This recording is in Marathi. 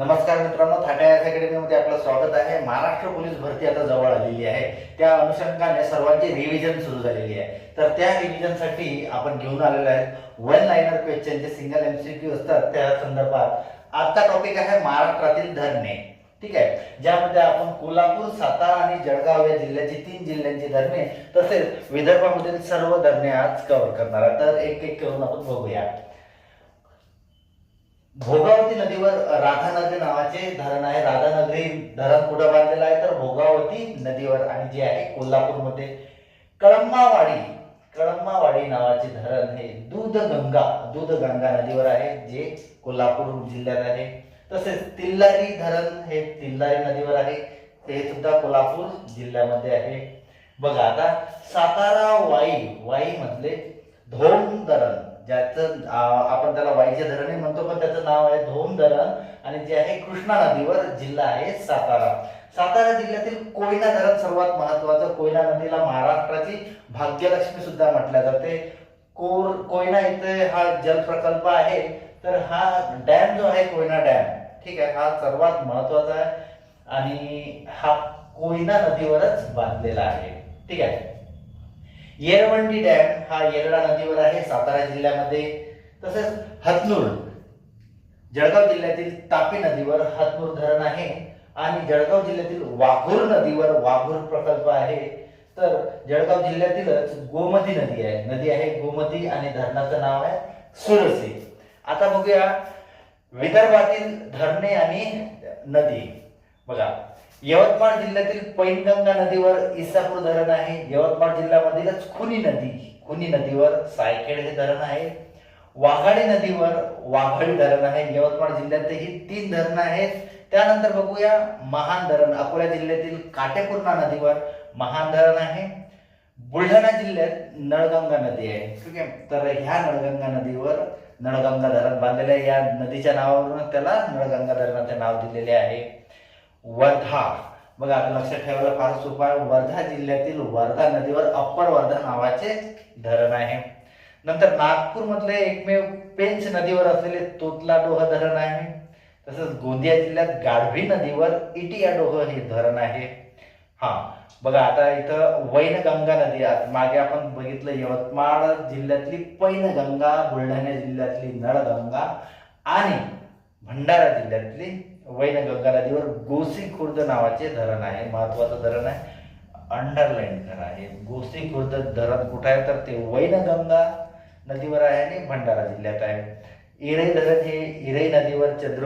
नमस्कार मित्रांनो थाट्या अकॅडमीमध्ये आपलं स्वागत आहे. महाराष्ट्र पोलीस भरती आता जवळ आलेली आहे. त्या अनुषंगाने सर्वांची रिव्हिजन सुरू झालेली आहे. तर त्या रिव्हिजनसाठी आपण घेऊन आलेलो आहे. वन लाईनर क्वेश्चन जे सिंगल एम सी क्यू असतात त्या संदर्भात आजचा टॉपिक आहे महाराष्ट्रातील धरणे. ठीक आहे? ज्यामध्ये आपण कोल्हापूर सातारा आणि जळगाव या जिल्ह्याची तीन जिल्ह्यांची धरणे तसेच विदर्भामधील सर्व धरणे आज कव्हर करणार आहे तर एक एक करून आपण बघूया. भोगावती नदीवर राधानगरी नावाचे धरण आहे. राधानगरी धरण कुठं बांधलेलं आहे? तर भोगावती नदीवर. आणि जे आहे कोल्हापूरमध्ये. कळंबावाडी कळंबावाडी नावाचे धरण हे दूधगंगा दूधगंगा नदीवर आहे जे कोल्हापूर जिल्ह्यात आहे. तसेच तिल्लारी धरण हे तिल्लारी नदीवर आहे. ते सुद्धा कोल्हापूर जिल्ह्यामध्ये आहे. बघा आता सातारा वाई वाई मधले धोम धरण. ज्याचं आपण त्याला वाईचे धरणही म्हणतो पण त्याचं नाव आहे धोम धरण. आणि जे आहे कृष्णा नदीवर जिल्हा आहे सातारा. सातारा जिल्ह्यातील कोयना धरण सर्वात महत्वाचं कोयना नदीला महाराष्ट्राची भाग्यलक्ष्मी सुद्धा म्हटल्या जाते. कोर कोयना इथे हा जल प्रकल्प आहे. तर हा डॅम जो आहे कोयना डॅम ठीक आहे हा सर्वात महत्त्वाचा आहे. आणि हा कोयना नदीवरच बांधलेला आहे. ठीक आहे. येरवंडी डॅम हा येरळा नदीवर आहे सातारा जिल्ह्यामध्ये. तसेच हतनूर जळगाव जिल्ह्यातील तापी नदीवर हतनूर धरण आहे आणि जळगाव जिल्ह्यातील वाघूर नदीवर वाघूर प्रकल्प आहे. तर जळगाव जिल्ह्यातीलच गोमती नदी आहे. नदी आहे गोमती आणि धरणाचं नाव आहे सुरसी. आता बघूया विदर्भातील धरणे आणि नदी. बघा यवतमाळ जिल्ह्यातील पैनगंगा नदीवर इसापूर धरण आहे. यवतमाळ जिल्ह्यामधीलच खुनी नदी खुनी नदीवर सायखेड हे धरण आहे. वाघाडी नदीवर वाघाडी धरण आहे. यवतमाळ जिल्ह्यात ही तीन धरणं आहेत. त्यानंतर बघूया महान धरण. अकोला जिल्ह्यातील काटेपूर्णा नदीवर महान धरण आहे. बुलढाणा जिल्ह्यात नळगंगा नदी आहे. ठीक आहे? तर ह्या नळगंगा नदीवर नळगंगा धरण बांधलेलं आहे. या नदीच्या नावावरून त्याला नळगंगा धरणाचे नाव दिलेले आहे. वर्धा. बघा आता लक्षात ठेवायला फार सोपा आहे. वर्धा जिल्ह्यातील वर्धा नदीवर अप्पर वर्धा नावाचे धरण आहे. नंतर नागपूरमधले एकमेव पेंच नदीवर असलेले तोतला डोह धरण आहे. तसंच गोंदिया जिल्ह्यात गाढवी नदीवर इटिया डोह हे धरण आहे. हा बघा आता इथं वैनगंगा नदी आहे. मागे आपण बघितलं यवतमाळ जिल्ह्यातली पैनगंगा बुलढाणा जिल्ह्यातली नळगंगा आणि भंडारा जिल्ह्यातली वैनगंगा नदीवर गोसी खुर्द नावाचे धरण आहे महत्वाचं धरण आहे. अंडरलाईन करा आहे. गोसी खुर्द धरण कुठं आहे? तर ते वैनगंगा नदीवर आहे आणि भंडारा जिल्ह्यात आहे. इरई धरण हे इरई नदीवर चंद्र